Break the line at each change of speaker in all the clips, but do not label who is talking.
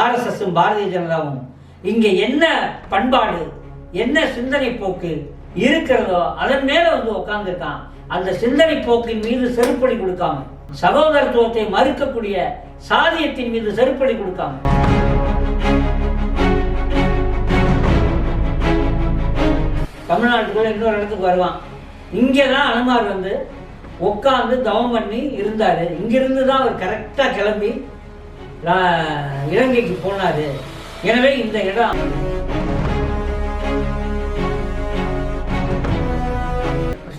ஆர்எஸ்எஸும் பாரதிய ஜனதாவும் இங்கே என்ன பண்பாடு என்ன சிந்தனை போக்கு இருக்கிறதோ அதன் மேலே வந்து உட்காந்துருக்கான் அந்த சிந்தனை போக்கின் மீது செருப்படி கொடுக்காம சகோதரத்துவத்தை மறுக்கக்கூடிய சாதியத்தின் மீது செருப்படி கொடுக்காம. தமிழ்நாட்டுக்குள்ள இன்னொரு இடத்துக்கு வருவான். இங்கே தான் அனுமார் வந்து உட்காந்து தவம் பண்ணி இருந்தார். இங்கிருந்து தான் அவர் கரெக்டாக கிளம்பி நான் இலங்கைக்கு போனார். எனவே இந்த இடம்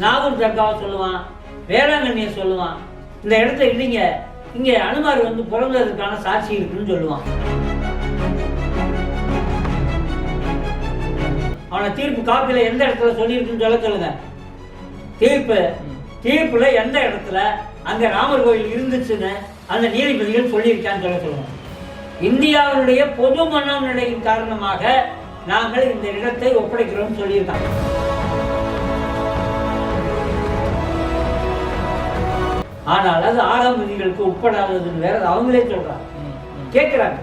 நாகூர் தர்காவை சொல்லுவான் வேளாங்கண்ணியை சொல்லுவான். இந்த இடத்த இல்லைங்க. இங்கே அனுமார் வந்து பிறந்ததுக்கான சாட்சி இருக்குன்னு சொல்லுவான். அவனை தீர்ப்பு காப்பியில் எந்த இடத்துல சொல்லியிருக்குன்னு சொல்ல சொல்லுங்க. தீர்ப்பு தீர்ப்புல எந்த இடத்துல? அங்க ராமர் கோயில் இருந்துச்சுன்னு அந்த நீதிபதிகள் சொல்லியிருக்கான்னு சொல்ல சொல்லுங்க இந்தியாவுடைய பொது மனநிலையின் காரணமாக நாங்கள் இந்த இடத்தை ஒப்படைக்கிறோம் சொல்லியிருக்காங்க. ஆனால் அது ஆறாம் விதிகளுக்கு உட்படாததுன்னு வேற அவங்களே சொல்றாங்க. கேட்கிறாங்க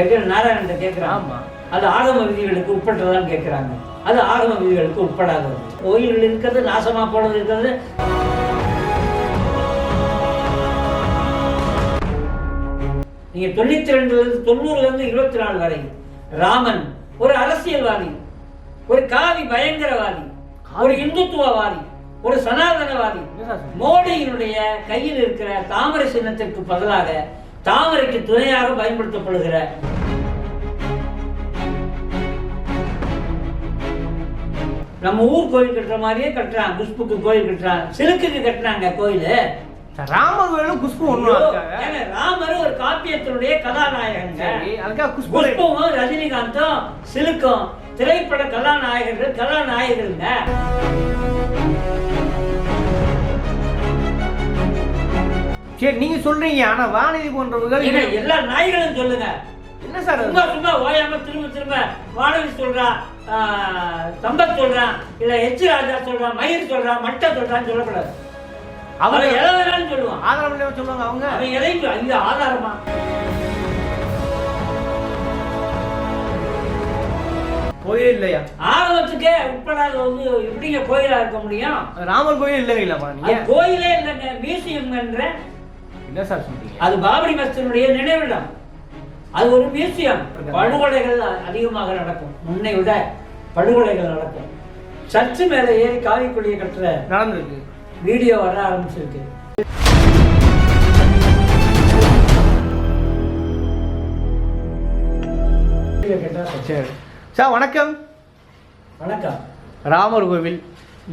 எங்க நாராயணன் கேட்கிறாங்க
ஆமா.
அது ஆகம விதிகளுக்கு உட்பட்டதான்னு கேட்கிறாங்க அது ஆகம விதிகளுக்கு உட்படாதது. கோயில்கள் இருக்கிறது நாசமா போனது இருக்கிறது நீங்க தொண்ணூத்தி ரெண்டுலேருந்து தொண்ணூறுலேருந்து இருபத்தி நாலு வரை. ராமன் ஒரு அரசியல்வாதி ஒரு காவி பயங்கரவாதி ஒரு இந்துத்துவவாதி ஒரு சனாதனவாதி. மோடியினுடைய கையில் இருக்கிற தாமரை சின்னத்திற்கு பதிலாக தாமரைக்கு துணையாக பயன்படுத்தப்படுகிற நம்ம ஊர் கோயில் கட்டுற மாதிரியே கட்டுறான் குஷ்புக்கு கோயில் கட்டுறான் சிலுக்குக்கு கட்டுறாங்க கோயில்.
ராமர் வேலும் குஷ்பு
ஏங்க, ராமர் ஒரு காப்பியத்தினுடைய கதாநாயகங்க.
சரி அதுக்காக குஷ்பு
குஷ்புவும் ரஜினிகாந்தும் சிலுக்கும் திரைப்பட கதாநாயகர்கள் கதாநாயகருங்க
சரி நீங்க சொல்றீங்க ஆனா வானதி போன்றவர்கள்
எல்லா நாய்களும் சொல்லுங்க.
என்ன சார்?
சும்மா சும்மா ஓயாம திரும்ப திரும்ப வானதி சொல்றான் ஆஹ், சம்பத் சொல்றான் இல்ல எச் ராஜா சொல்றான் மயிர் சொல்றான் மட்டை சொல்றான்னு சொல்லக்கூடாது.
அவங்க
வேணாலும் சொல்லுவான்.
ஆதரவு இல்லையா சொல்லுவாங்க அவங்க?
அவன் எதையும் ஆதாரமா?
கோயில் இல்லையா?
ஆகமத்துக்கே உட்படாத வந்து எப்படிங்க கோயிலா இருக்க முடியும்?
ராமர் கோயில் இல்லைங்களா நீங்க?
அது கோயிலே இல்லைங்க மியூசியம்ன்ற
என்ன சார் சொல்றீங்க?
அது பாபரி மஸ்தினுடைய நினைவிடம். அது ஒரு மியூசியம் படுகொலைகள் அதிகமாக நடக்கும். முன்னை விட படுகொலைகள் நடக்கும். சர்ச்சு மேல ஏறி காவிக்குடிய கட்டுற
நடந்திருக்கு.
வீடியோ வர ஆரம்பிச்சிருக்கு.
சார். வணக்கம்.
வணக்கம்.
ராமர் கோவில்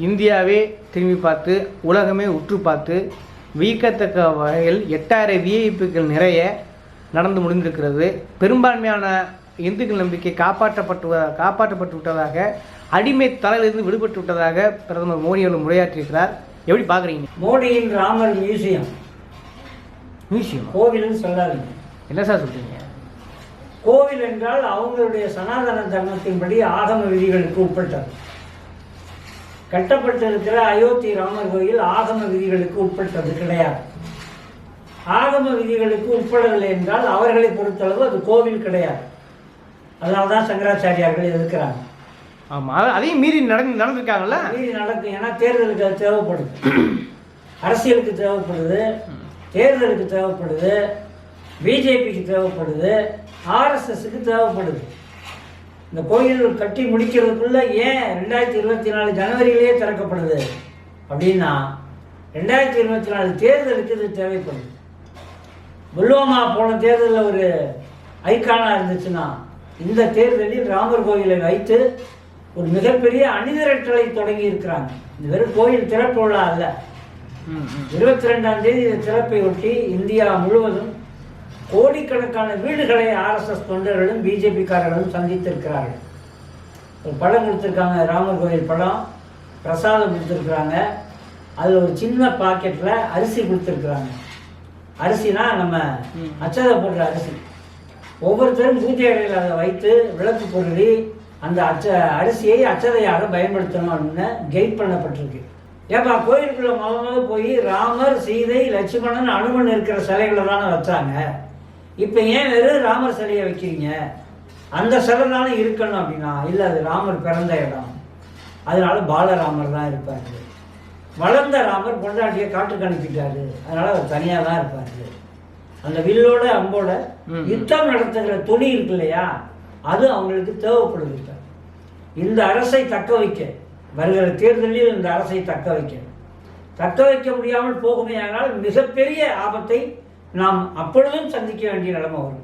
இந்தியாவே திரும்பி பார்த்து உலகமே உற்று பார்த்து வியக்கத்தக்க வகையில் எட்டாயிரம் விஐபிக்கள் நிறைய நடந்து முடிந்திருக்கிறது. பெரும்பான்மையான இந்துக்கள் நம்பிக்கை காப்பாற்றப்பட்டு காப்பாற்றப்பட்டு விட்டதாக அடிமை தலையிலிருந்து விடுபட்டு விட்டதாக பிரதமர் மோடி அவர்கள் உரையாற்றியிருக்கிறார். எப்படி பார்க்குறீங்க?
மோடியின் ராமர் மியூசியம்.
மியூசியம்?
கோவில்னு சொல்லாதீங்க.
என்ன சார் சொல்றீங்க?
கோவில் என்றால் அவங்களுடைய சனாதன தர்மத்தின்படி ஆகம விதிகளுக்கு உட்பட்டது. கட்டப்பட்டிருக்கிற அயோத்தி ராமர் கோயில் ஆகம விதிகளுக்கு உட்பட்டது கிடையாது. ஆகம விதிகளுக்கு உட்படவில்லை என்றால் அவர்களை பொறுத்தளவு அது கோவில் கிடையாது. அதனால தான் சங்கராச்சாரியார்கள் எதிர்க்கிறாங்க.
ஆமாம் அதையும் மீறி நடந்து நடந்திருக்காங்கல்ல?
மீறி நடக்கும் ஏன்னா தேர்தலுக்கு அது தேவைப்படுது. அரசியலுக்கு தேவைப்படுது தேர்தலுக்கு தேவைப்படுது பிஜேபிக்கு தேவைப்படுது ஆர்எஸ்எஸ்க்கு தேவைப்படுது. இந்த கோயில் கட்டி முடிக்கிறதுக்குள்ளே ஏன் ரெண்டாயிரத்தி இருபத்தி நாலு ஜனவரியிலேயே திறக்கப்படுது? அப்படின்னா ரெண்டாயிரத்தி இருபத்தி நாலு தேர்தலுக்கு இது தேவைப்படுது. புல்வாமா போன தேர்தலில் ஒரு ஐக்கானாக இருந்துச்சுன்னா இந்த தேர்தலில் ராமர் கோயிலை வைத்து ஒரு மிகப்பெரிய அணிதிரட்டலை தொடங்கி இருக்கிறாங்க இது வெறும் கோயில் திறப்பு விழா அல்ல. இருபத்தி ரெண்டாம் தேதி இந்த திறப்பை ஒட்டி இந்தியா முழுவதும் கோடிக்கணக்கான வீடுகளை ஆர்எஸ்எஸ் தொண்டர்களும் பிஜேபிக்காரர்களும் சந்தித்திருக்கிறார்கள். ஒரு படம் கொடுத்துருக்காங்க ராமர் கோயில் படம். பிரசாதம் கொடுத்துருக்குறாங்க. அதில் ஒரு சின்ன பாக்கெட்டில் அரிசி கொடுத்துருக்குறாங்க. அரிசினா நம்ம. அச்சதை போடுற அரிசி. ஒவ்வொருத்தரும் பூஜை அறையில் அதை வைத்து விளக்கு பொருளி அந்த அச்ச அரிசியை அச்சதையாக பயன்படுத்தணும் அப்படின்னு கைட் பண்ணப்பட்டிருக்கு. ஏப்பா கோயிலுக்குள்ள முத முத போய் ராமர் சீதை லட்சுமணன் அனுமன் இருக்கிற சிலைகளை தானே வச்சாங்க. இப்போ ஏன் வெறும் ராமர் சிலையை வைக்கிறீங்க? அந்த சிலைனாலும் இருக்கணும் அப்படின்னா இல்லை அது ராமர் பிறந்த இடம். அதனால பாலராமர் தான் இருப்பார். வளர்ந்த ராமர் பொண்டாட்டியை காட்டுக்கு அனுப்பிட்டாரு. அதனால அவர் தனியாக தான் இருப்பார். அந்த வில்லோட அம்போட. யுத்தம் நடத்துகிற துணி இருக்கு இல்லையா? அது அவங்களுக்கு தேவைப்படுது. இந்த அரசை தக்க வைக்க. வருகிற தேர்தலில் இந்த அரசை தக்க வைக்க. தக்க வைக்க முடியாமல் போகுமேயானால் மிகப்பெரிய ஆபத்தை நாம் அப்பொழுதும் சந்திக்க வேண்டிய நிலைமை வரும்.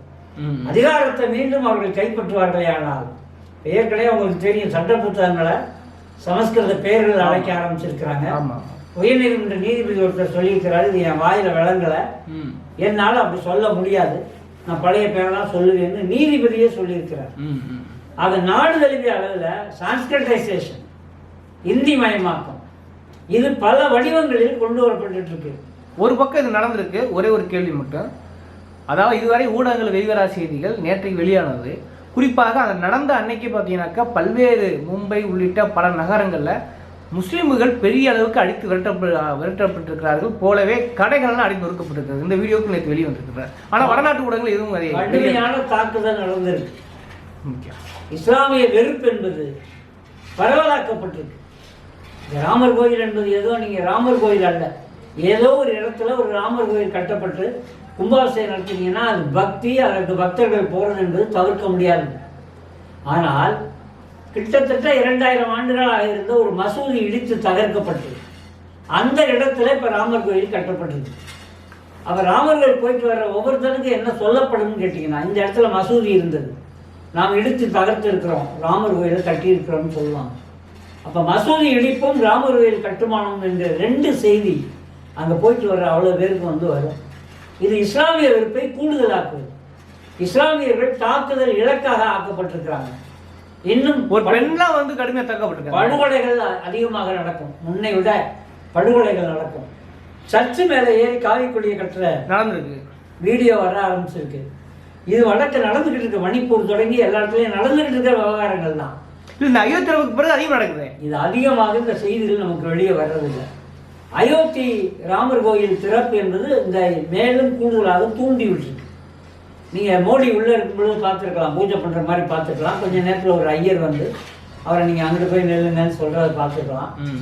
அதிகாரத்தை மீண்டும் அவர்கள் கைப்பற்றுவார்களே ஆனால் ஏற்கனவே உங்களுக்கு தெரியும் சட்ட புத்தகங்களை சமஸ்கிருத பெயர்கள் அழைக்க ஆரம்பிச்சிருக்கிறாங்க. உயர்நீதிமன்ற நீதிபதி ஒருத்தர் சொல்லியிருக்கிறாரு இது என் வாயில விளங்கலை. என்னால் அப்படி சொல்ல முடியாது. நான் பழைய பேரெல்லாம் சொல்லுவேன்னு நீதிபதியே சொல்லியிருக்கிறார். அது நாடு தழுவிய அளவில் சான்ஸ்கிரிட்டைசேஷன் இந்தி மயமாக்கம். இது பல வடிவங்களில் கொண்டு வரப்பட்டு இருக்கு
ஒரு பக்கம் இது நடந்திருக்கு ஒரே ஒரு கேள்வி மட்டும். அதாவது இதுவரை ஊடகங்கள் வெளிவரா செய்திகள் நேற்றைக்கு வெளியானது. குறிப்பாக அது நடந்த அன்னைக்கு பார்த்தீங்கன்னாக்கா பல்வேறு மும்பை உள்ளிட்ட பல நகரங்களில் முஸ்லிம்கள் பெரிய அளவுக்கு அடித்து விரட்டப்ப விரட்டப்பட்டிருக்கிறார்கள் போலவே கடைகள்லாம் அடித்து நொறுக்கப்பட்டிருக்கிறது இந்த வீடியோக்கு நேற்று வெளியே வந்திருக்கிறார் ஆனால் வடநாட்டு ஊடகங்கள் எதுவும்
கடுமையான தாக்குதல் நடந்திருக்கு.
முக்கியம்.
இஸ்லாமிய வெறுப்பு என்பது பரவலாக்கப்பட்டிருக்கு. இந்த ராமர் கோயில் என்பது ஏதோ நீங்கள் ராமர் கோயில் அல்ல. ஏதோ ஒரு இடத்துல ஒரு ராமர் கோயில் கட்டப்பட்டு கும்பாபிஷேகம் நடத்தினீங்கன்னா அது பக்தி அதற்கு பக்தர்கள் போகிறது என்பது தவிர்க்க முடியாது. ஆனால் கிட்டத்தட்ட இரண்டாயிரம் ஆண்டுகளாக இருந்த ஒரு மசூதி இடித்து தகர்க்கப்பட்டது. அந்த இடத்துல இப்போ ராமர் கோயில் கட்டப்பட்டிருக்கு. அப்போ ராமர் கோயில் போயிட்டு வர்ற ஒவ்வொருத்தனுக்கும் என்ன சொல்லப்படும்னு கேட்டிங்கன்னா இந்த இடத்துல மசூதி இருந்தது. நாம் இடித்து தகர்த்து இருக்கிறோம் ராமர் கோயிலை கட்டி இருக்கிறோம்னு சொல்லுவாங்க. அப்ப மசூதி இடிப்பும் ராமர் கோயில் கட்டுமானம் என்ற ரெண்டு செய்தி அங்க போயிட்டு வர்ற அவ்வளவு பேருக்கு வந்து வரும். இது இஸ்லாமிய வெறுப்பை கூடுதலாக்குது. இஸ்லாமியர்கள் தாக்குதல் இலக்காக ஆக்கப்பட்டிருக்கிறாங்க. இன்னும்
ஒரு பெண்லாம் வந்து கடுமையாக தாக்கப்பட்டிருக்காங்க.
படுகொலைகள் அதிகமாக நடக்கும். முன்னை விட படுகொலைகள் நடக்கும். சர்ச்சு மேலே ஏறி காவிக்கொடியை கட்டுற
நடந்திருக்கு.
வீடியோ வர ஆரம்பிச்சிருக்கு. இது வழக்கு நடந்துகிட்டு இருக்கு மணிப்பூர் தொடங்கி எல்லா இடத்துலையும் நடந்துகிட்டு இருக்கிற விவகாரங்கள் தான்.
இல்ல, இந்த அயோத்தியாவுக்கு பிறகு அதிகம் நடக்குது?
இது அதிகமாக இந்த செய்திகள் நமக்கு வெளியே வர்றதில்லை. அயோத்தி ராமர் கோயில் திறப்பு என்பது இந்த மேலும் கூடுதலாக தூண்டி விட்டுருக்கு நீங்கள் மோடி உள்ளே இருக்கும்பொழுது பார்த்துருக்கலாம் பூஜை பண்ணுற மாதிரி பார்த்துக்கலாம் கொஞ்ச நேரத்தில் ஒரு ஐயர் வந்து அவரை நீங்கள் அங்கிட்டு போய் நெல்லுங்கன்னு சொல்கிறத பார்த்துக்கலாம்
ம்.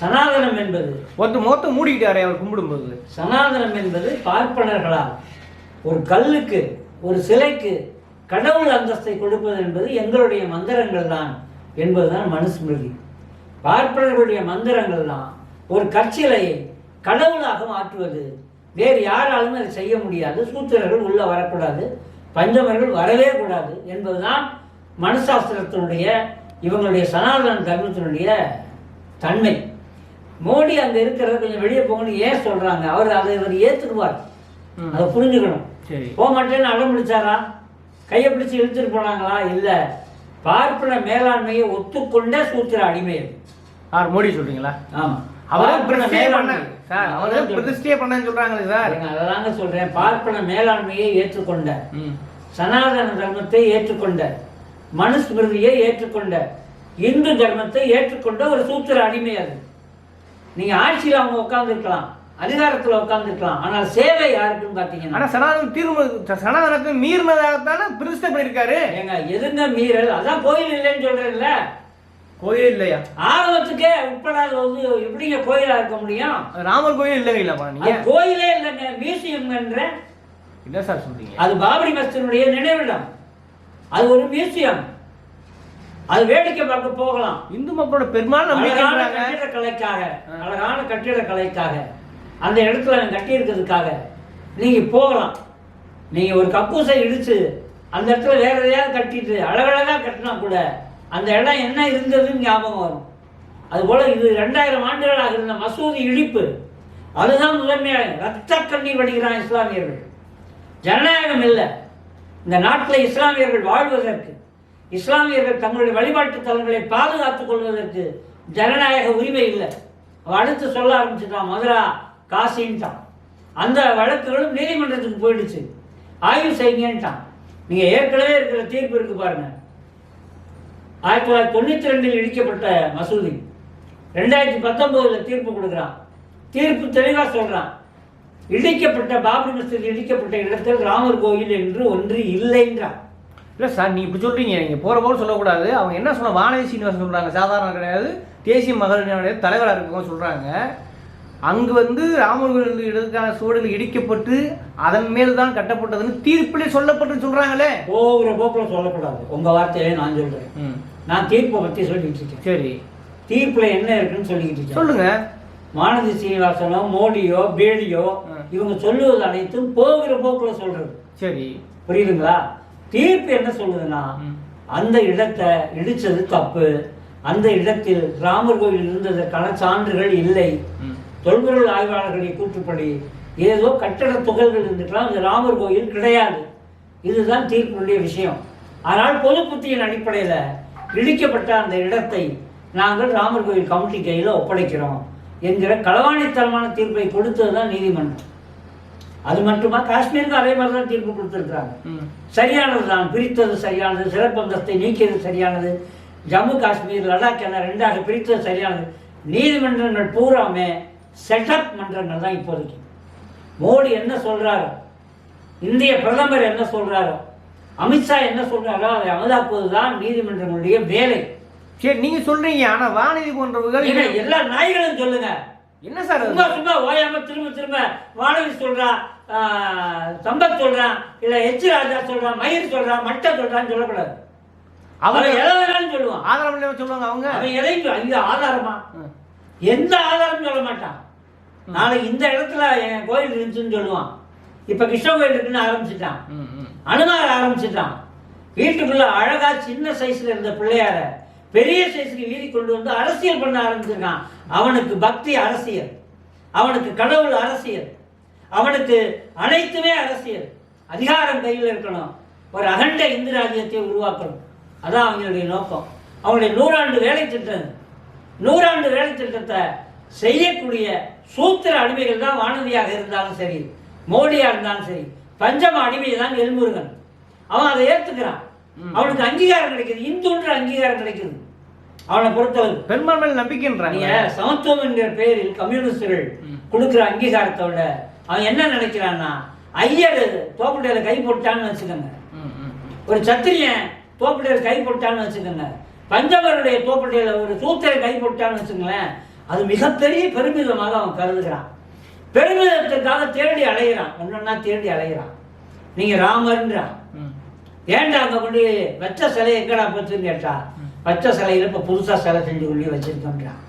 சனாதனம் என்பது
ஒருத்தர் முகத்தை மூடிக்கிட்டாரே அவர் கும்பிடும்போது.
சனாதனம் என்பது பார்ப்பனர்களால் ஒரு கல்லுக்கு ஒரு சிலைக்கு கடவுள் அந்தஸ்தை கொடுப்பது என்பது எங்களுடைய மந்திரங்கள் தான் என்பதுதான் மனுஸ்மிருதி பார்ப்பனர்களுடைய மந்திரங்கள் தான் ஒரு கற்சிலையை கடவுளாக மாற்றுவது. வேறு யாராலும் அதை செய்ய முடியாது. சூத்திரர்கள் உள்ள வரக்கூடாது. பஞ்சமர்கள் வரவே கூடாது என்பதுதான் மனுசாஸ்திரத்தினுடைய இவங்களுடைய சனாதன தர்மத்தினுடைய தன்மை. மோடி அங்க இருக்கிறத கொஞ்சம் வெளியே போகணும்னு ஏன் சொல்றாங்க? அவர் அதை இவர் ஏத்துக்குவார்.
ம்.
அதை புரிஞ்சுக்கணும்.
சரி.
போக மாட்டேன்னு அடம் பிடிச்சாரா? கையை பிடிச்சு இழுத்துட்டு போனாங்களா? இல்ல. பார்ப்பன மேலாண்மையை ஒத்துக்கொண்ட சூத்திர அடிமை அது.
யார் மோடி சொல்றீங்களா?
ஆமா.
அவரே
மேலாண்மை.
சார் அவரே. பிரதிஷ்டையே பண்ணேன்னு சொல்றாங்களே சார்.
அததாங்க சொல்றேன். பார்ப்பன மேலாண்மையை ஏற்றுக்கொண்ட. சனாதன தர்மத்தை ஏற்றுக்கொண்ட மனுஸ்மிருதியை ஏற்றுக்கொண்ட இந்து தர்மத்தை ஏற்றுக்கொண்ட ஒரு சூத்திர அடிமை அது. நீங்க ஆட்சியில் அவங்க உட்கார்ந்துருக்கலாம். அதிகாரத்துல உட்கார்ந்துருக்கலாம் ஆனால் சேவை யாருக்குன்னு பாத்தீங்கன்னா
ஆனா சனாதன தீர்வு சனாதனத்தை மீறினதாகத்தானே பிரதிஷ்டை பண்ணிருக்காரு
ஏங்க எதுங்க மீறல்? அதான் கோயில் இல்லைன்னு சொல்றேன்ல.
கோயில் இல்லையா?
ஆகவத்துக்கே உட்படாத வந்து எப்படிங்க கோயிலா இருக்க முடியும்?
ராமர் கோயில் இல்லைங்களா நீங்க.
கோயிலே இல்லைங்க மியூசியம்ன்ற
என்ன சார் சொல்றீங்க.
அது பாபரி மஸ்தினுடைய நினைவிடம். அது ஒரு மியூசியம். அது வேடிக்கை பார்க்க போகலாம்.
இந்து மக்களோட பெரும்பாலும்
அழகான
இருக்கிறாங்க.
கட்டிடக்கலைக்காக அழகான கட்டிடக்கலைக்காக. அந்த இடத்துல நான் கட்டியிருக்கிறதுக்காக. நீங்கள் போகலாம். நீங்கள் ஒரு கப்பூசை இடித்து அந்த இடத்துல வேறு எதையாவது கட்டிட்டு அழகழகாக கட்டினா கூட அந்த இடம் என்ன இருந்ததுன்னு ஞாபகம் வரும். அதுபோல் இது ரெண்டாயிரம் ஆண்டுகளாக இருந்த மசூதி இடிப்பு. அதுதான் முதன்மையாக ரத்த கண்ணீர் வடிகிறான் இஸ்லாமியர்கள். ஜனநாயகம் இல்லை. இந்த நாட்டில் இஸ்லாமியர்கள் வாழ்வதற்கு இஸ்லாமியர்கள் தங்களுடைய வழிபாட்டு தலங்களை பாதுகாத்துக் கொள்வதற்கு ஜனநாயக உரிமை இல்லை. அடுத்து சொல்ல ஆரம்பிச்சுட்டான் மதுரா காசின்ட்டான். அந்த வழக்குகளும் நீதிமன்றத்துக்கு போயிடுச்சு. ஆய்வு செய்யுங்கன்ட்டான் நீங்கள் ஏற்கனவே இருக்கிற தீர்ப்பு இருக்கு பாருங்க. ஆயிரத்தி தொள்ளாயிரத்தி தொண்ணூற்றி ரெண்டில் இடிக்கப்பட்ட மசூதி. ரெண்டாயிரத்தி பத்தொம்போதில் தீர்ப்பு கொடுக்குறான். தீர்ப்பு தெளிவாக சொல்கிறான் இடிக்கப்பட்ட பாபரி மசூதி இடிக்கப்பட்ட இடத்தில் ராமர் கோயில் என்று ஒன்று இல்லைன்றான்.
இல்லை சார் நீ இப்படி சொல்கிறீங்க நீங்கள் போகிற போல சொல்லக்கூடாது. அவங்க என்ன சொன்ன வானதி சீனிவாசன் சொல்கிறாங்க சாதாரண கிடையாது. தேசிய மகளிர் தலைவராக இருக்கவங்க சொல்கிறாங்க அங்கு வந்து ராமர் கோயில் இடத்துக்கான சூழல் இடிக்கப்பட்டு அதன் மேல் தான் கட்டப்பட்டதுன்னு தீர்ப்பிலே சொல்லப்பட்டு சொல்கிறாங்களே
போகிற போக்கில் சொல்லக்கூடாது உங்க வார்த்தையை நான் சொல்றேன். நான் தீர்ப்பை பற்றி சொல்லிட்டு இருக்கேன்.
சரி.
தீர்ப்புல என்ன இருக்குன்னு சொல்லிக்கிட்டு இருக்கேன்.
சொல்லுங்க.
மானதி சீனிவாசனோ மோடியோ பேடியோ. இவங்க சொல்லுவது அனைத்தும் போகிற போக்குல சொல்றது.
சரி.
புரியுதுங்களா? தீர்ப்பு என்ன சொல்லுதுன்னா. அந்த இடத்தை இடிச்சது தப்பு. அந்த இடத்தில் ராமர் கோயில் இருந்ததற்கான சான்றுகள் இல்லை. தொல்பொருள் ஆய்வாளர்களுடைய கூற்றுப்படி ஏதோ கட்டட துகள்கள் இருந்துக்கலாம் அது ராமர் கோயில் கிடையாது. இதுதான் தீர்ப்பினுடைய விஷயம். ஆனால் பொது புத்தியின் அடிப்படையில் இடிக்கப்பட்ட அந்த இடத்தை நாங்கள் ராமர் கோயில் கமிட்டி கையில் ஒப்படைக்கிறோம் என்கிற களவாணித்தனமான தீர்ப்பை கொடுத்தது தான் நீதிமன்றம். அது மட்டுமா? காஷ்மீருக்கு அதே மாதிரி தான் தீர்ப்பு கொடுத்துருக்குறாங்க. சரியானது தான். பிரித்தது சரியானது. சிறப்பு அந்தஸ்தை நீக்கியது சரியானது. ஜம்மு காஷ்மீர் லடாக் என ரெண்டாக பிரித்தது சரியானது. நீதிமன்றங்கள் பூராமே செட்டப் மன்றங்கள் தான் இப்போதைக்கு. மோடி என்ன சொல்றாரோ இந்திய பிரதமர் என்ன சொல்றாரோ அமித்ஷா என்ன சொல்றாரோ அதை அமலாக்குவது தான் நீதிமன்றங்களுடைய வேலை.
சரி நீங்க சொல்றீங்க ஆனா வானதி போன்றவர்கள்
எல்லா நாய்களும் சொல்லுங்க.
என்ன சார்?
சும்மா சும்மா ஓயாம திரும்ப திரும்ப வானவி சொல்றான் சம்பத் சொல்றான் இல்ல எச் ராஜா சொல்றான் மயிர் சொல்றான் மட்ட சொல்றான்னு சொல்லக்கூடாது. அவன் எதை வேணாலும் சொல்லுவான்.
இல்லைன்னு சொல்லுவாங்க அவங்க?
அவன் சொல்~ இது ஆதாரமா. எந்த ஆதாரமும் சொல்ல மாட்டான். நாளைக்கு இந்த இடத்துல என் கோயில் இருந்துச்சுன்னு சொல்லுவான். இப்ப கிருஷ்ண கோயில் இருக்குன்னு ஆரம்பிச்சிட்டான். அனுமார் ஆரம்பிச்சிட்டான். வீட்டுக்குள்ள அழகா சின்ன சைஸ்ல இருந்த பிள்ளையார பெரிய சைஸ்க்கு வீதி கொண்டு வந்து அரசியல் பண்ண ஆரம்பிச்சிருக்கான். அவனுக்கு பக்தி அரசியல். அவனுக்கு கடவுள் அரசியல். அவனுக்கு அனைத்துமே அரசியல். அதிகாரம் கையில் இருக்கணும். ஒரு அகண்ட இந்து ராஜ்யத்தை உருவாக்கணும். அதான் அவங்களுடைய நோக்கம். அவங்களுடைய நூறாண்டு வேலை திட்டம் நூறாண்டு வேலை திட்டத்தை செய்யக்கூடிய சூத்திர அடிமைகள் தான் வானதியாக இருந்தாலும் சரி மோடியா இருந்தாலும் சரி பஞ்சம அடிமை தான் எல்முருகன். அவன் அதை ஏத்துக்கிறான். அவனுக்கு அங்கீகாரம் கிடைக்குது. இந்துன்ற அங்கீகாரம் கிடைக்குது. அவனை பொறுத்தவரை.
பெரும்பான்மை நம்பிக்கைன்றாங்க.
நீங்க சமத்துவம் என்கிற பெயரில் கம்யூனிஸ்டுகள் கொடுக்கிற அங்கீகாரத்தை விட அவன் என்ன நினைக்கிறான்னா ஐயர் தோப்புடையில கை போட்டான்னு வச்சுக்கோங்க. ஒரு சத்திரியன் தோப்புடையில கை போட்டான்னு வச்சுக்கோங்க. பஞ்சவருடைய தோப்புடையில ஒரு சூத்திரன் கை போட்டான்னு வச்சுங்களேன் அது மிகப்பெரிய பெருமிதமாக அவன் கருதுகிறான். பெருமிதத்திற்காக தேடி அலைகிறான் ஒன்னொன்னா தேடி அலைகிறான் நீங்க ராமர்ன்றான். ஏன்டா அங்க கொண்டு வச்ச சிலை எங்கடா போச்சுன்னு கேட்டா வச்ச சிலையில இப்ப புதுசா சிலை செஞ்சு கொண்டு வச்சிருக்கோன்றான்.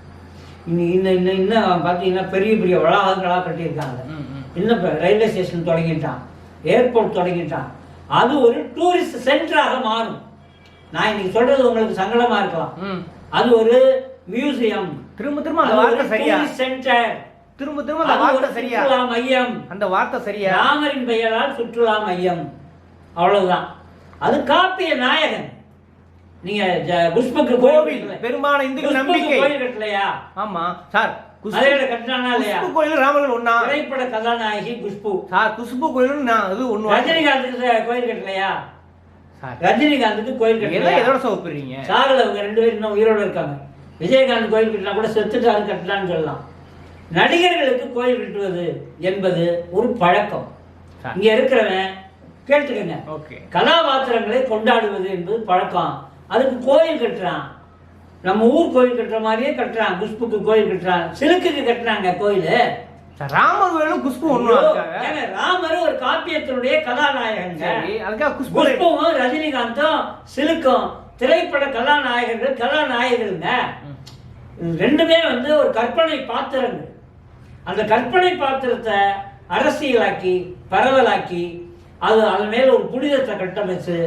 இன்னும் இன்னும் இன்னும் இன்னும் பார்த்தீங்கன்னா பெரிய பெரிய வளாகங்களா கட்டியிருக்காங்க. இன்னும் இப்போ ரயில்வே ஸ்டேஷன் தொடங்கிட்டான். ஏர்போர்ட் தொடங்கிட்டான். அது ஒரு டூரிஸ்ட் சென்டராக மாறும். நான் இன்னைக்கு சொல்றது உங்களுக்கு சங்கடமா இருக்கலாம். அது ஒரு மியூசியம்.
திரும்ப திரும்ப அந்த வார்த்தை சரியா?
சென்டர்
திரும்ப திரும்ப அந்த வார்த்தை சரியா?
சுற்றுலா மையம்.
அந்த வார்த்தை சரியா?
ராமரின் பெயரால் சுற்றுலா மையம். அவ்வளவுதான். அது காப்பிய நாயகன். நீங்க குஷ்புக்கு கோவில்
இந்துக்கள்
குஷ்புக்கு
நம்பிக்கை.
கோயில் கட்டலையா
ஆமா சார் கோயில் ராமர்கள் ஒண்ணா?
திரைப்பட கதாநாயகி குஷ்பு.
சார் குஷ்பு கோயில் நான் அது ஒண்ணு
ரஜினிகாந்துக்கு ச- கோயில் கட்டலையா? ரஜினிகாந்துக்கு கோயில்
எதை
கட்டலையா
எதோட சோப்பிடுறீங்க
சாகல அவங்க ரெண்டு பேரும் இன்னும் உயிரோட இருக்காங்க. விஜயகாந்த் கோயில் கட்டினா கூட செத்துட்டாரு கட்டலான்னு சொல்லலாம். நடிகர்களுக்கு கோயில் கட்டுவது என்பது ஒரு பழக்கம். இங்க இருக்கிறவன் கேட்டுக்கங்க.
ஓகே.
கதாபாத்திரங்களை கொண்டாடுவது என்பது பழக்கம். அதுக்கு கோயில் கட்டுறான். நம்ம ஊர் கோயில் கட்டுற மாதிரியே கட்டுறான். குஷ்புக்கு கோயில் கட்டுறான். சிலுக்குக்கு கட்டுறாங்க கோயில்.
ராமர் கோயிலும் குஷ்பு ஒண்ணு இருக்காங்க
ஏங்க, ராமர் ஒரு காப்பியத்தினுடைய கதாநாயகன்
சரி அதுக்காக குஷ்பு கோயில்.
புஷ்பமும் ரஜினிகாந்தும் சிலுக்கும் திரைப்பட கதாநாயகர்கள். இது ரெண்டுமே வந்து ஒரு கற்பனை பாத்திரங்கள் அந்த கற்பனை பாத்திரத்தை அரசியலாக்கி பரவலாக்கி அது அதன் மேல ஒரு புனிதத்தை கட்டமைச்சு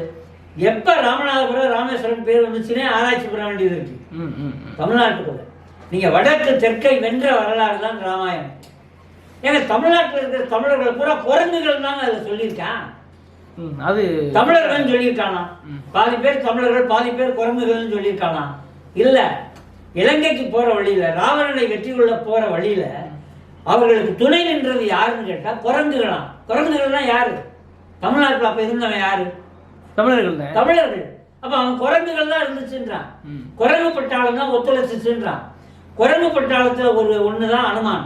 எப்ப ராமநாதபுரம் ராமேஸ்வரம் பேர் வந்துச்சுன்னே ஆராய்ச்சி பண்ண வேண்டியது இருக்கு. தமிழ்நாட்டுக்குள்ள. நீங்க வடக்கு தெற்கை வென்ற வரலாறு தான் ராமாயணம். ஏங்க தமிழ்நாட்டில் இருக்கிற தமிழர்கள் பூரா குரங்குகள் தாங்க அதில் சொல்லியிருக்கான்.
அது
தமிழர்கள் சொல்லியிருக்கானா. பாதி பேர் தமிழர்கள் பாதி பேர் குரங்குகள்னு சொல்லியிருக்கானா? இல்ல. இலங்கைக்கு போற வழியில ராவணனை வெற்றி கொள்ள போற வழியில அவர்களுக்கு துணை நின்றது யாருன்னு கேட்டா குரங்குகளாம். குரங்குகள்னா யாரு? தமிழ்நாட்டுல அப்ப இருந்தவன் யாரு?
தமிழர்கள் தான்.
தமிழர்கள். அப்ப அவன் குரங்குகள் தான் இருந்துச்சுன்றான். குரங்கு பட்டாளம் தான் ஒத்துழைச்சுன்றான் குரங்கு பட்டாளத்துல ஒரு ஒண்ணுதான் அனுமான்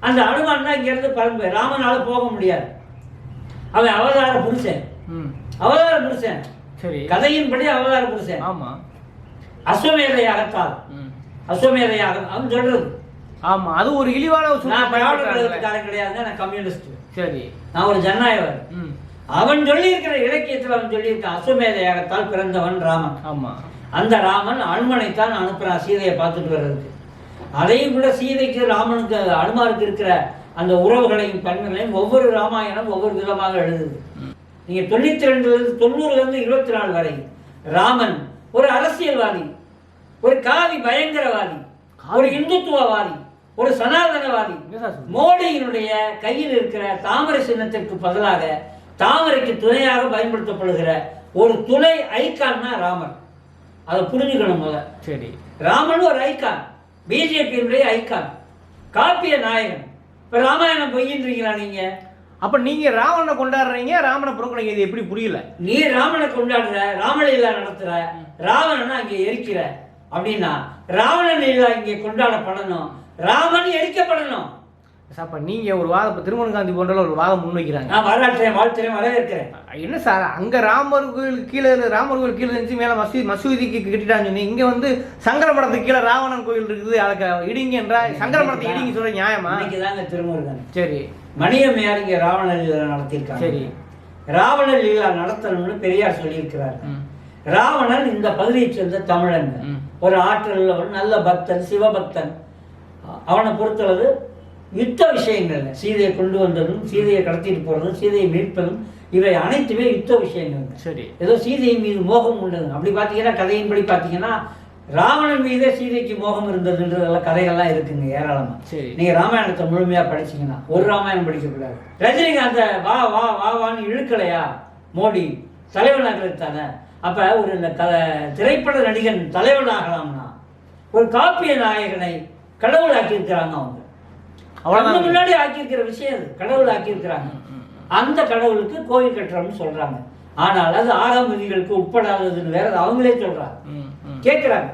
அந்த அனுமான் தான் இங்கேருந்து பரம்பு. ராமனால போக முடியாது. அவன் அவதார புருஷன்.
ம்.
அவதார புருஷன்.
சரி.
கதையின்படி அவதார புருஷன்.
ஆமா.
அஸ்வமேத யாகத்தால்
ம்.
அஸ்வமேத யாகம் அவன் சொல்றது.
ஆமா. அது ஒரு இழிவான
நான். கழகத்துக்காரன் கிடையாது. நான் கம்யூனிஸ்ட்.
சரி.
நான் ஒரு ஜனநாயகர்
ம்.
அவன் சொல்லியிருக்கிற இலக்கியத்தில் அவன் சொல்லியிருக்கான் அஸ்வமேத யாகத்தால் பிறந்தவன் ராமன்.
ஆமா.
அந்த ராமன் அனுமனைத்தான் அனுப்புறான். சீதையை பார்த்துட்டு வர்றதுக்கு. அதையும் கூட சீதைக்கு ராமனுக்கு அனுமாருக்கு இருக்கிற அந்த உறவுகளையும் பண்புகளையும் ஒவ்வொரு ராமாயணம் ஒவ்வொரு விதமாக எழுதுது.
ம்.
நீங்க தொண்ணூத்தி ரெண்டுல இருந்து தொண்ணூறுல இருந்து இருபத்தி நாலு வரை ராமன் ஒரு அரசியல்வாதி ஒரு காவி பயங்கரவாதி ஒரு இந்துத்துவவாதி ஒரு சனாதனவாதி? மோடியினுடைய கையில் இருக்கிற தாமரை சின்னத்திற்கு பதிலாக தாமரைக்கு துணையாக பயன்படுத்தப்படுகிற ஒரு துணை ஐக்கான் தான் ராமர் அதை புரிஞ்சுக்கணும் முதல்ல.
சரி.
ராமன் ஒரு ஐக்கான் பிஜேபியினுடைய ஐக்கான். காப்பிய நாயகன். இப்ப ராமாயணம் பொய்யின்றீங்களா நீங்க.
அப்ப நீங்க ராவணனை கொண்டாடுறீங்க ராமனை புறக்கணிக்க இது எப்படி புரியல?
நீ ராமனை கொண்டாடுற ராமலீலா நடத்துற ராவணனை அங்கே எரிக்கிற. அப்படின்னா ராவண லீலா இங்கே கொண்டாடப்படணும். ராமன் எரிக்கப்படணும்.
சார், அப்ப நீங்க ஒரு வாதம் திருமண காந்தி போன்ற ஒரு வாதம் முன்வைக்கிறாங்க.
வரலாற்றையும் வாழ்த்துறையும் வரவேற்கிறேன்
என்ன சார் அங்க ராமர் கோயில் கீழே ராமர் கோயில் கீழே இருந்துச்சு மேல மசூதி மசூதிக்கு கட்டிட்டான்னு சொன்னீங்க. இங்க வந்து சங்கர மடத்துக்கு கீழே ராவணன் கோயில் இருக்குது அதுக்கு இடிங்க என்றா சங்கர மடத்தை இடிங்க சொல்ற நியாயமா?
தாங்க திருமுருகன்
சரி.
மணியம்மையார் இங்க ராவண லீலா நடத்தியிருக்காங்க?
சரி.
ராவண லீலா நடத்தணும்னு பெரியார் சொல்லியிருக்கிறார். ராவணன் இந்த பகுதியைச் சேர்ந்த தமிழன். ஒரு ஆற்றல் உள்ளவன் நல்ல பக்தன் சிவபக்தன். அவனை பொறுத்தளவு யுத்த விஷயங்கள்ல சீதையை கொண்டு வந்ததும் சீதையை கடத்திட்டு போறதும் சீதையை மீட்பதும் இவை அனைத்துமே யுத்த விஷயங்கள்.
சரி.
ஏதோ சீதை மீது மோகம் உண்டது அப்படி பார்த்தீங்கன்னா கதையின்படி பார்த்தீங்கன்னா ராவணன் மீதே சீதைக்கு மோகம் இருந்ததுன்றதெல்லாம் கதைகள்லாம் இருக்குங்க ஏராளமா.
சரி.
நீங்க ராமாயணத்தை முழுமையா படிச்சீங்கன்னா ஒரு ராமாயணம் படிக்க கூடாது ரஜினிகாந்த வா வா வா வான்னு இழுக்கலையா? மோடி தலைவனாகிறதானே அப்ப ஒரு இந்த க திரைப்பட நடிகன் தலைவனாகலாம்னா ஒரு காப்பிய நாயகனை கடவுள் ஆக்கியிருக்கிறாங்க அவங்க.
அவ்வளவுதான்.
முன்னாடி ஆக்கியிருக்கிற விஷயம் அது. கடவுள் ஆக்கியிருக்கிறாங்க. அந்த கடவுளுக்கு கோயில் கட்டுறோம்னு சொல்றாங்க. ஆனால் அது ஆகம விதிகளுக்கு உட்படாததுன்னு வேற அவங்களே சொல்றாங்க. கேட்குறாங்க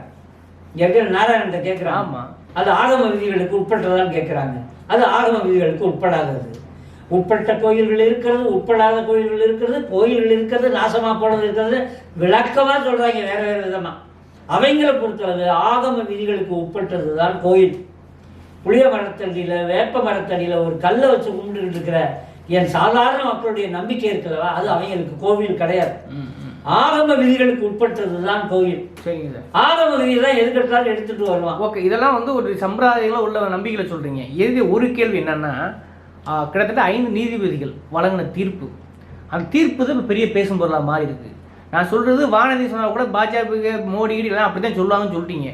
இங்க இருக்கிற நாராயணத்தை கேட்குறாங்க
ஆமா.
அது ஆகம விதிகளுக்கு உட்பட்டதான்னு கேட்குறாங்க அது ஆகம விதிகளுக்கு உட்படாதது. உட்பட்ட கோயில்கள் இருக்கிறது உட்படாத கோயில்கள் இருக்கிறது கோயில்கள் இருக்கிறது நாசமா போனது இருக்கிறது விளக்கமா சொல்றாங்க வேற வேற விதமா. அவங்கள பொறுத்தளவு ஆகம விதிகளுக்கு உட்பட்டது தான் கோயில். புளிய மரத்தடியில வேப்ப மரத்தடியில ஒரு கல்லை வச்சு கும்பிட்டுக்கிட்டு இருக்கிற என் சாதாரண மக்களுடைய நம்பிக்கை இருக்கிறதா அது அவங்களுக்கு கோவில் கிடையாது. ஆகம விதிகளுக்கு உட்பட்டது தான் கோயில்
சரிங்க சார்.
ஆகம விதியை தான் எதுக்கெடுத்தாலும் எடுத்துட்டு வருவான்.
ஓகே இதெல்லாம் வந்து ஒரு சம்பிரதாயங்கள உள்ள நம்பிக்கையில சொல்றீங்க. இது ஒரு கேள்வி என்னன்னா கிட்டத்தட்ட ஐந்து நீதிபதிகள் வழங்கின தீர்ப்பு. அந்த தீர்ப்பு தான் பெரிய பேசும் பொருளாக மாறி இருக்கு நான் சொல்றது வானதி சொன்னா கூட பாஜக மோடி எல்லாம் அப்படித்தான் சொல்லுவாங்கன்னு சொல்லிட்டீங்க.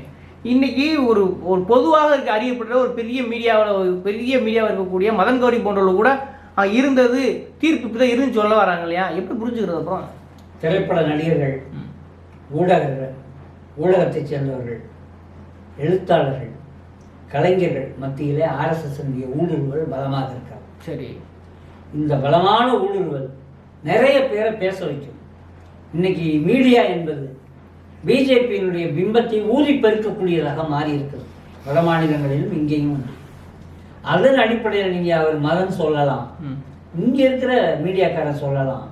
இன்னைக்கு ஒரு ஒரு பொதுவாக இருக்க அறியப்படுற ஒரு பெரிய மீடியாவில் ஒரு பெரிய மீடியாவில் இருக்கக்கூடிய மதன் கௌரி போன்றவர்கள் கூட இருந்தது தீர்ப்பு இப்படி தான் இருந்து சொல்ல வராங்க இல்லையா? எப்படி புரிஞ்சுக்கிறது அப்புறம்?
திரைப்பட நடிகர்கள். ஊடகர்கள் ஊடகத்தைச் சேர்ந்தவர்கள் எழுத்தாளர்கள் கலைஞர்கள் மத்தியிலே ஆர்எஸ்எஸ் ஊடுருவல் பலமாக இருக்காங்க
சரி.
இந்த பலமான ஊடுருவல் நிறைய பேரை பேச வைக்கும். இன்னைக்கு மீடியா என்பது பிஜேபியினுடைய பிம்பத்தை ஊதி பெருக்கக்கூடியதாக மாறி வட மாநிலங்களிலும் இங்கேயும் உண்டு. அதன் அடிப்படையில் நீங்கள் அவர் மதம் சொல்லலாம். இங்கே இருக்கிற மீடியாக்காரன் சொல்லலாம்.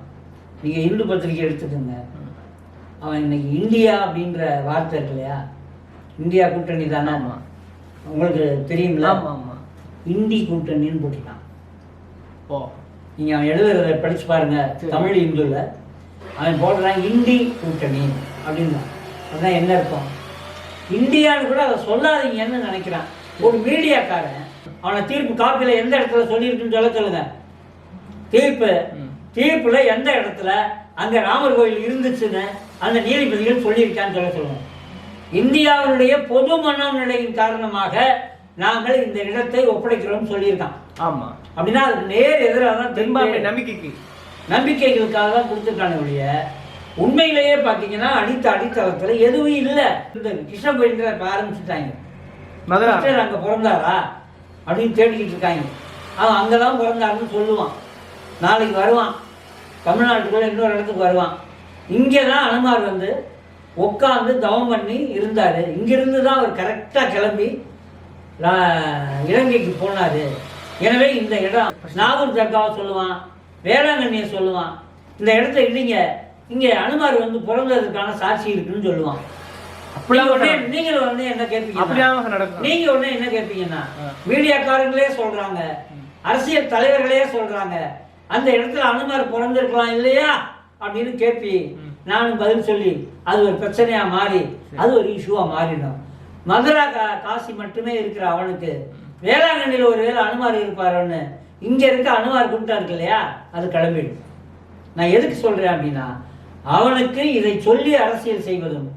நீங்கள் இந்து பத்திரிக்கை எடுத்துக்கோங்க. அவன் இன்னைக்கு இந்தியா அப்படின்ற வார்த்தை இருக்கு இல்லையா? இந்தியா கூட்டணி தானே?
ஆமா.
உங்களுக்கு தெரியுங்களா
ஆமா ஆமா.
இந்தி கூட்டணின்னு போட்டிருக்கான்.
ஓ.
நீங்கள் அவன் எழுதுறத படிச்சு பாருங்க. தமிழ் இந்துல. அவன் போடுறான் இந்தி கூட்டணி அப்படின்னு அதான் என்ன இருக்கும்? இந்தியான்னு கூட அதை சொல்லாதீங்கன்னு நினைக்கிறான். ஒரு மீடியாக்காரன். அவனை தீர்ப்பு காப்பியில் எந்த இடத்துல சொல்லியிருக்குன்னு சொல்ல சொல்லுங்க. தீர்ப்பு. தீர்ப்புல எந்த இடத்துல? அங்க ராமர் கோயில் இருந்துச்சுன்னு அந்த நீதிபதிகள் சொல்லியிருக்கான்னு சொல்ல சொல்லுங்க. இந்தியாவுடைய பொது மனநிலையின் காரணமாக நாங்கள் இந்த இடத்தை ஒப்படைக்கிறோம் சொல்லியிருக்கான்.
ஆமா.
அப்படின்னா அதுக்கு நேர் எதிராக தான்
பெரும்பான்மை நம்பிக்கைக்கு.
நம்பிக்கைகளுக்காக தான் கொடுத்துருக்கானே ஒழிய உண்மையிலேயே பார்த்தீங்கன்னா அடித்த அடித்தளத்தில் எதுவும் இல்லை. கிருஷ்ண கோயில்ங்கிற இப்ப ஆரம்பிச்சுட்டாங்க. கிருஷ்ணர் அங்கே பிறந்தாரா? அப்படின்னு தேடிக்கிட்டு இருக்காங்க. அவன் அங்கே தான் பிறந்தாருன்னு சொல்லுவான். நாளைக்கு வருவான். தமிழ்நாட்டுக்குள்ள இன்னொரு இடத்துக்கு வருவான். இங்கே தான் அனுமார் வந்து உட்காந்து தவம் பண்ணி இருந்தார். இங்கிருந்து தான் அவர் கரெக்டாக கிளம்பி இலங்கைக்கு போனார். எனவே இந்த இடம் நாகூர் தர்காவை சொல்லுவான் வேளாங்கண்ணியை சொல்லுவான். இந்த இடத்த இல்லைங்க இங்க அனுமார் வந்து பிறந்ததுக்கான சாட்சி இருக்குன்னு சொல்லுவான்.
அப்படிலாம்
நீங்க உடனே- நீங்கள் உடனே என்ன கேட்பீங்க
அப்படியாக நடக்கும்.
நீங்க உடனே என்ன கேட்பீங்கன்னா மீடியாக்காரங்களே சொல்றாங்க அரசியல் தலைவர்களே சொல்றாங்க அந்த இடத்துல அனுமார் பிறந்திருக்கலாம் இல்லையா அப்படின்னு கேட்பி நானும் பதில் சொல்லி அது ஒரு பிரச்சனையா மாறி அது ஒரு இஷ்யூவா மாறிடும். மதுரா கா- காசி மட்டுமே இருக்கிற அவனுக்கு வேளாங்கண்ணியில் ஒரு வேளை அனுமார் இருப்பாருன்னு இங்க இருக்க அனுமார் கும்பிட்டா இருக்கு இல்லையா அது கிளம்பிடும். நான் எதுக்கு சொல்றேன் அப்படின்னா அவனுக்கு இதை சொல்லி அரசியல் செய்வதும்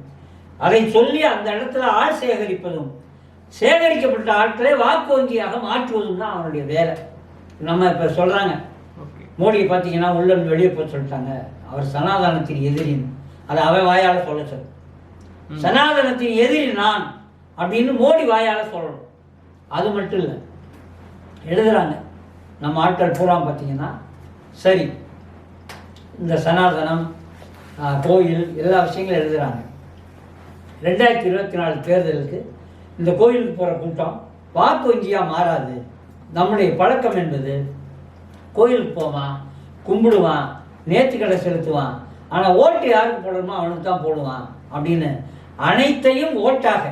அதை சொல்லி அந்த இடத்துல ஆள் சேகரிப்பதும் சேகரிக்கப்பட்ட ஆட்களை வாக்கு வங்கியாக மாற்றுவதும் தான் அவனுடைய வேலை. நம்ம இப்ப சொல்றாங்க
ஓகே.
மோடியை பார்த்தீங்கன்னா உள்ள வெளியே போக சொல்லிட்டாங்க. அவர் சனாதனத்தின் எதிரின்னு அதை அவன் வாயால சொல்ல சொல்லு. சனாதனத்தின் எதிரி நான் அப்படின்னு மோடி வாயால சொல்லணும். அது மட்டும் இல்லை எழுதுறாங்க. நம்ம ஆட்கள் பூரா பார்த்தீங்கன்னா சரி இந்த சனாதனம் கோயில் எல்லா விஷயங்களும் எழுதுறாங்க. ரெண்டாயிரத்தி இருபத்தி நாலு தேர்தலுக்கு இந்த கோயிலுக்கு போகிற கூட்டம் வாக்கு வங்கியாக மாறாது. நம்முடைய பழக்கம் என்பது கோயிலுக்கு போவான் கும்பிடுவான் நேர்த்திக்கடை செலுத்துவான். ஆனால் ஓட்டு யாருக்கு போடணுமோ அவனுக்கு தான் போடுவான் அப்படின்னு அனைத்தையும் ஓட்டாக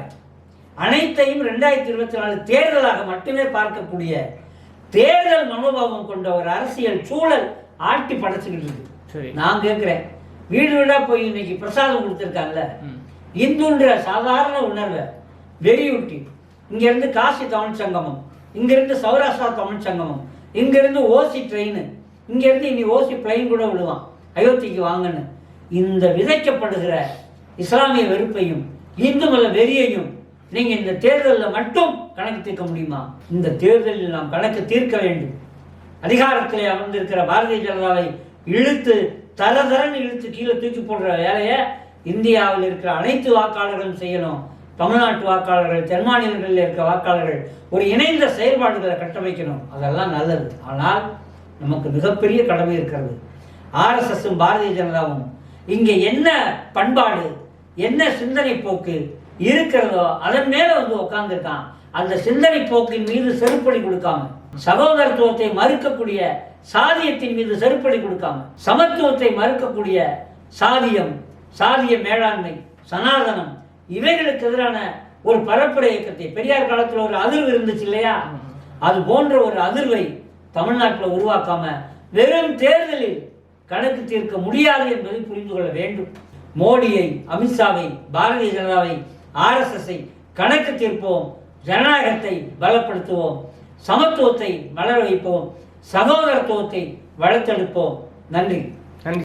அனைத்தையும் ரெண்டாயிரத்தி இருபத்தி நாலு தேர்தலாக மட்டுமே பார்க்கக்கூடிய தேர்தல் மனோபாவம் கொண்ட ஒரு அரசியல் சூழல் ஆட்டி படைச்சுக்கிட்டு இருக்கு.
சரி.
நான் கேட்குறேன் வீடு வீடா போய் இன்னைக்கு பிரசாதம் கொடுத்துருக்காங்கல்ல. இந்துன்ற சாதாரண உணர்வை வெறியூட்டி இங்கேருந்து காசி தமிழ் சங்கமம் இங்கேருந்து சௌராஷ்டிரா தமிழ் சங்கமம் இங்கேருந்து ஓசி ட்ரெயின் இங்கேருந்து இனி ஓசி பிளைன் கூட விடுவான் அயோத்திக்கு வாங்கன்னு. இந்த விதைக்கப்படுகிற இஸ்லாமிய வெறுப்பையும் இந்து மத வெறியையும் நீங்க இந்த தேர்தலில் மட்டும் கணக்கு தீர்க்க முடியுமா? இந்த தேர்தலில் நாம் கணக்கு தீர்க்க வேண்டும். அதிகாரத்திலே அமர்ந்திருக்கிற பாரதிய ஜனதாவை இழுத்து தர தரன்னு இழுத்து கீழே தூக்கி போடுற வேலையை இந்தியாவில் இருக்கிற அனைத்து வாக்காளர்களும் செய்யணும். தமிழ்நாட்டு வாக்காளர்கள் தென் மாநிலங்களில் இருக்கிற வாக்காளர்கள் ஒரு இணைந்த செயல்பாடுகளை கட்டமைக்கணும். அதெல்லாம் நல்லது. ஆனால் நமக்கு மிகப்பெரிய கடமை இருக்கிறது. ஆர்எஸ்எஸும் பாரதிய ஜனதாவும் இங்கே என்ன பண்பாடு என்ன சிந்தனை போக்கு இருக்கிறதோ அதன் மேலே வந்து உட்காந்துருக்கான் அந்த சிந்தனை போக்கின் மீது செருப்படி கொடுக்காம சகோதரத்துவத்தை மறுக்கக்கூடிய சாதியத்தின் மீது செருப்படி கொடுக்காம சமத்துவத்தை மறுக்கக்கூடிய சாதியம் சாதிய மேலாண்மை சனாதனம் இவைகளுக்கு எதிரான ஒரு பரப்புரை இயக்கத்தை பெரியார் காலத்தில் ஒரு அதிர்வு இருந்துச்சு இல்லையா? அது போன்ற ஒரு அதிர்வை தமிழ்நாட்டில் உருவாக்காம வெறும் தேர்தலில் கணக்கு தீர்க்க முடியாது என்பதை புரிந்து கொள்ள வேண்டும். மோடியை அமித்ஷாவை பாரதிய ஜனதாவை ஆர்எஸ்எஸ்ஐ கணக்கு தீர்ப்போம். ஜனநாயகத்தை பலப்படுத்துவோம் சமத்துவத்தை மலர வைப்போம் சகோதரத்துவத்தை வளர்த்தெடுப்போம். நன்றி.